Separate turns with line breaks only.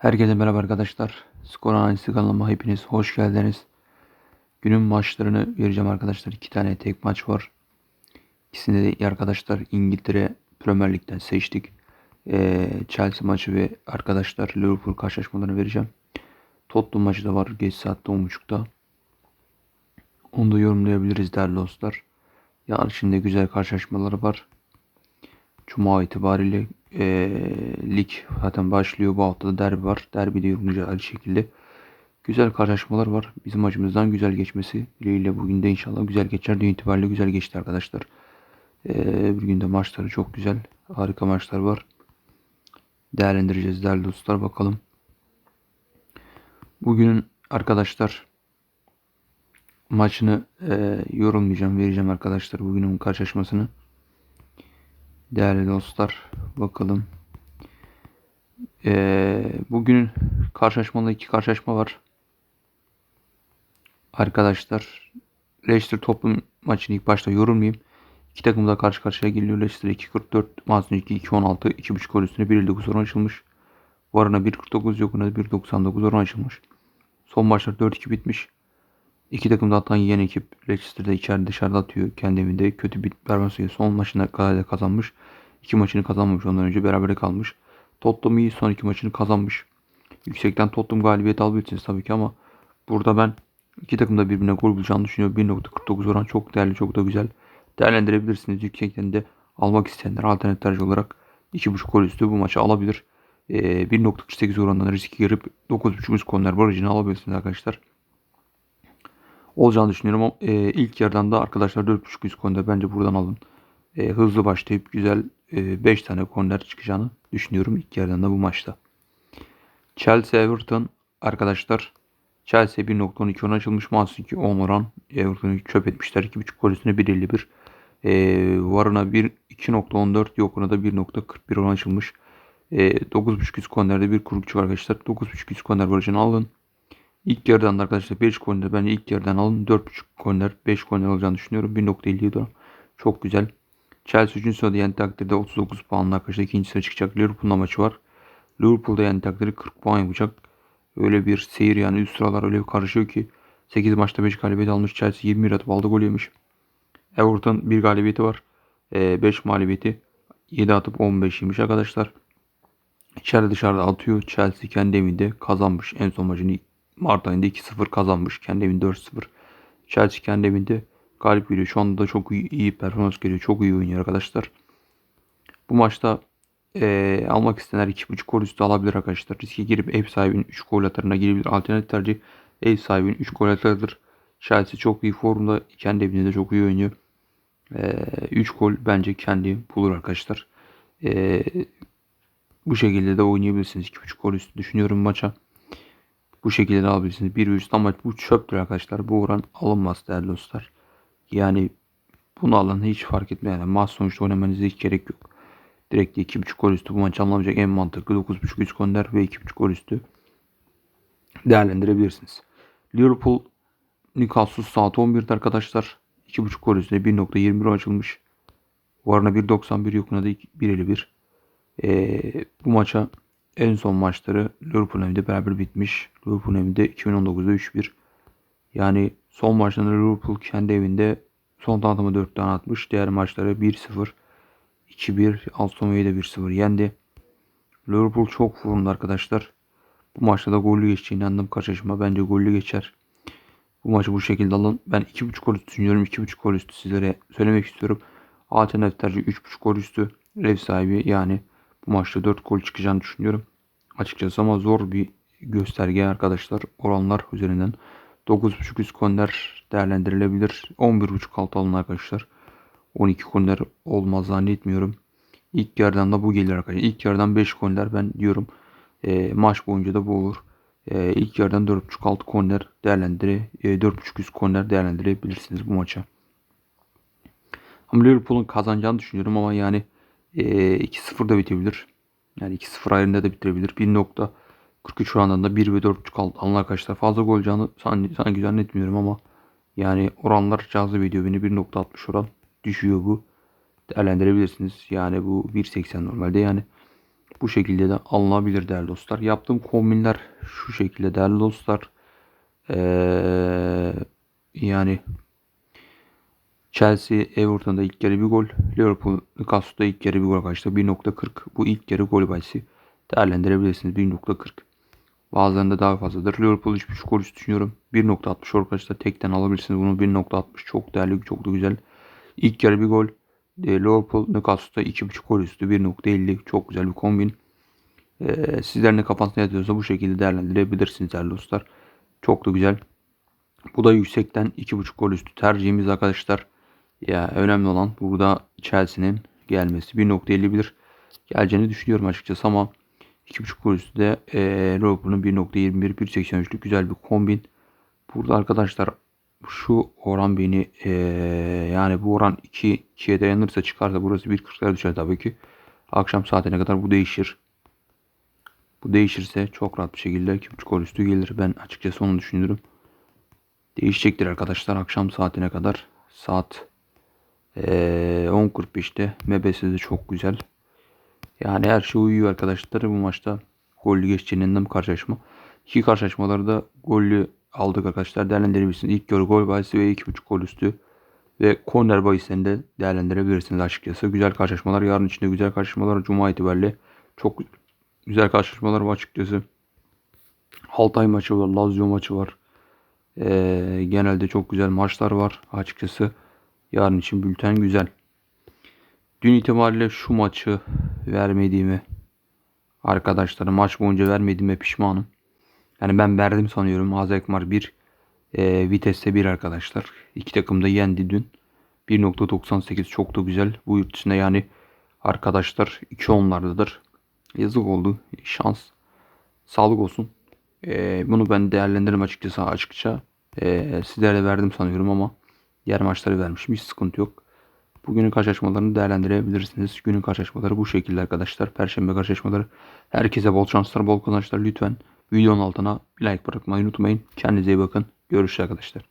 Herkese merhaba arkadaşlar. Skor analizi kanalıma hepiniz hoş geldiniz. Günün maçlarını vereceğim arkadaşlar. İki tane tek maç var. İkisini de arkadaşlar İngiltere Premier Lig'den seçtik. Ee, Chelsea maçı ve arkadaşlar Liverpool karşılaşmalarını vereceğim. Tottenham maçı da var geç saatte 10.30'da. Onu da yorumlayabiliriz değerli dostlar. Yarın şimdi güzel karşılaşmaları var. Cuma itibariyle e, lig zaten başlıyor. Bu hafta da derbi var. Derbi de yorumlayacağız aynı şekilde. Güzel karşılaşmalar var. Bizim maçımızdan güzel geçmesi dileğiyle bugün de inşallah güzel geçer. Dün itibariyle güzel geçti arkadaşlar. E, bir günde maçları çok güzel. Harika maçlar var. Değerlendireceğiz değerli dostlar. Bakalım. Bugünün arkadaşlar maçını e, yorumlayacağım. Vereceğim arkadaşlar bugünün karşılaşmasını. Değerli dostlar bakalım. Ee, bugün karşılaşmada iki karşılaşma var. Arkadaşlar Leicester toplum maçını ilk başta yorumlayayım. İki takım da karşı karşıya geliyor. Leicester 2.44, Manchester 2 2.16, 2.5 gol üstüne 1.59 oran açılmış. Varana 1.49 yokuna 1.99 oran açılmış. Son maçlar 4-2 bitmiş. İki takım da atan yiyen ekip Leicester'da içeride dışarıda atıyor. Kendi evinde kötü bir performansıyla son maçına kadar da kazanmış. İki maçını kazanmamış ondan önce berabere kalmış. Tottenham iyi son iki maçını kazanmış. Yüksekten Tottenham galibiyet alabilirsiniz tabii ki ama burada ben iki takım da birbirine gol bulacağını düşünüyorum. 1.49 oran çok değerli çok da güzel. Değerlendirebilirsiniz. Yüksekten de almak isteyenler alternatif tercih olarak 2.5 gol üstü bu maçı alabilir. Ee, 1.48 orandan riski girip 9.5 üst konular barajını alabilirsiniz arkadaşlar olacağını düşünüyorum. Ama e, ilk yarıdan da arkadaşlar 4.5 üst korner bence buradan alın. E, hızlı başlayıp güzel e, 5 tane korner çıkacağını düşünüyorum ilk yarıdan da bu maçta. Chelsea Everton arkadaşlar Chelsea 1.12 oran açılmış. Manchester 2 10 oran. Everton'u çöp etmişler. 2.5 gol üstüne 1.51. E, varına 1 2.14 yokuna da 1.41 oran açılmış. E, 9.5 üst kornerde bir kurukçu var arkadaşlar. 9.5 üst korner barajını alın. İlk yarıdan da arkadaşlar 5 korner bence ilk yarıdan alın. 4.5 korner 5 korner alacağını düşünüyorum. 1.57 oran. Çok güzel. Chelsea 3. sırada yeni takdirde 39 puanla arkadaşlar ikinci sıra çıkacak. Liverpool'la maçı var. Liverpool'da yeni takdirde 40 puan yapacak. Öyle bir seyir yani üst sıralar öyle bir karışıyor ki 8 maçta 5 galibiyet almış. Chelsea 20 atıp aldı gol yemiş. Everton 1 galibiyeti var. 5 e, mağlubiyeti. 7 atıp 15 yemiş arkadaşlar. İçeride dışarıda atıyor. Chelsea kendi evinde kazanmış. En son maçını Mart ayında 2-0 kazanmış. Kendi evinde 4-0. Chelsea kendi evinde galip geliyor. Şu anda da çok iyi, iyi performans geliyor. Çok iyi oynuyor arkadaşlar. Bu maçta e, almak isteyenler 2.5 gol üstü alabilir arkadaşlar. Riske girip ev sahibinin 3 gol atarına girebilir. Alternatif tercih ev sahibinin 3 gol atarıdır. Chelsea çok iyi formda. Kendi evinde de çok iyi oynuyor. E, 3 gol bence kendi bulur arkadaşlar. E, bu şekilde de oynayabilirsiniz. 2.5 gol üstü düşünüyorum maça. Bu şekilde alabilirsiniz. Bir üst ama bu çöptür arkadaşlar. Bu oran alınmaz değerli dostlar. Yani bunu alın hiç fark etmiyor. Yani maç sonuçta oynamanıza hiç gerek yok. Direkt 2.5 gol üstü bu maç alınabilecek en mantıklı 9.5 üst gönder ve 2.5 gol üstü değerlendirebilirsiniz. Liverpool Newcastle saat 11'de arkadaşlar. 2.5 gol üstüne 1.21 açılmış. Varına 1.91 yokuna da 1.51. Ee, bu maça en son maçları Liverpool evinde beraber bitmiş. Liverpool evinde 2019'da 3-1. Yani son maçlarında Liverpool kendi evinde son tanıtımı 4 tane atmış. Diğer maçları 1-0, 2-1, Aston Villa'da 1-0 yendi. Liverpool çok formda arkadaşlar. Bu maçta da gollü geçeceğine inandım karşılaşma. Bence gollü geçer. Bu maçı bu şekilde alın. Ben 2.5 gol üstü düşünüyorum. 2.5 gol üstü sizlere söylemek istiyorum. Alternatif tercih 3.5 gol üstü. Ev sahibi yani bu maçta 4 gol çıkacağını düşünüyorum. Açıkçası ama zor bir gösterge arkadaşlar. Oranlar üzerinden 9.5 üst korner değerlendirilebilir. 11.5 alt alın arkadaşlar. 12 korner olmaz zannetmiyorum. İlk yerden de bu gelir arkadaşlar. İlk yerden 5 korner ben diyorum. E, maç boyunca da bu olur. E, ilk yerden 4.5 alt korner değerlendire e, 4.5 üst korner değerlendirebilirsiniz bu maça. Ama Liverpool'un kazanacağını düşünüyorum ama yani e, 2-0 da bitebilir. Yani 2-0 ayrında da bitirebilir. 1.43 oranında 1 ve 4.5 alt alın arkadaşlar. Fazla gol olacağını sanki, zannetmiyorum ama yani oranlar cazip ediyor beni. 1.60 oran düşüyor bu. Değerlendirebilirsiniz. Yani bu 1.80 normalde yani Bu şekilde de alınabilir değerli dostlar. Yaptığım kombinler şu şekilde değerli dostlar. Ee, yani Chelsea Everton'da ilk yarı bir gol. Liverpool Newcastle'da ilk yarı bir gol kaçtı. 1.40. Bu ilk yarı gol bahisi. Değerlendirebilirsiniz. 1.40. Bazılarında daha fazladır. Liverpool 3.5 gol düşünüyorum. 1.60 arkadaşlar tekten alabilirsiniz. Bunu 1.60 çok değerli, çok da güzel. İlk yarı bir gol. E, Liverpool Newcastle'da 2.5 gol üstü 1.50 çok güzel bir kombin. E, sizlerin de kafanızda yatıyorsa bu şekilde değerlendirebilirsiniz değerli dostlar. Çok da güzel. Bu da yüksekten 2.5 gol üstü tercihimiz arkadaşlar. Ya önemli olan burada Chelsea'nin gelmesi. 1.51 geleceğini düşünüyorum açıkçası ama 2.5 gol üstü de e, Liverpool'un 1.21 1.83'lük güzel bir kombin. Burada arkadaşlar şu oran beni e, yani bu oran 2 2'ye dayanırsa çıkarsa burası 1.40'lara düşer tabii ki. Akşam saatine kadar bu değişir. Bu değişirse çok rahat bir şekilde 2.5 gol üstü gelir. Ben açıkçası onu düşünüyorum. Değişecektir arkadaşlar akşam saatine kadar. Saat ee, 10.45'te MBS'de çok güzel. Yani her şey uyuyor arkadaşlar bu maçta. Gollü geçeceğinden karşılaşma. İki karşılaşmaları da gollü aldık arkadaşlar. Değerlendirebilirsiniz. İlk yarı gol bahisi ve 2.5 gol üstü. Ve korner bahislerini de değerlendirebilirsiniz açıkçası. Güzel karşılaşmalar. Yarın içinde güzel karşılaşmalar. Cuma itibariyle çok güzel karşılaşmalar var açıkçası. Altay maçı var. Lazio maçı var. Ee, genelde çok güzel maçlar var açıkçası. Yarın için bülten güzel. Dün itibariyle şu maçı vermediğimi arkadaşlara maç boyunca vermediğime pişmanım. Yani ben verdim sanıyorum. Azekmar 1 e, viteste 1 arkadaşlar. İki takım da yendi dün. 1.98 çok da güzel. Bu yurt dışında yani arkadaşlar 2 onlardadır. Yazık oldu. Şans. Sağlık olsun. E, bunu ben değerlendiririm açıkçası açıkça. E, sizlere verdim sanıyorum ama diğer maçları vermişim. Hiç sıkıntı yok. Bugünün karşılaşmalarını değerlendirebilirsiniz. Günün karşılaşmaları bu şekilde arkadaşlar. Perşembe karşılaşmaları. Herkese bol şanslar, bol kazançlar lütfen. Videonun altına like bırakmayı unutmayın. Kendinize iyi bakın. Görüşürüz arkadaşlar.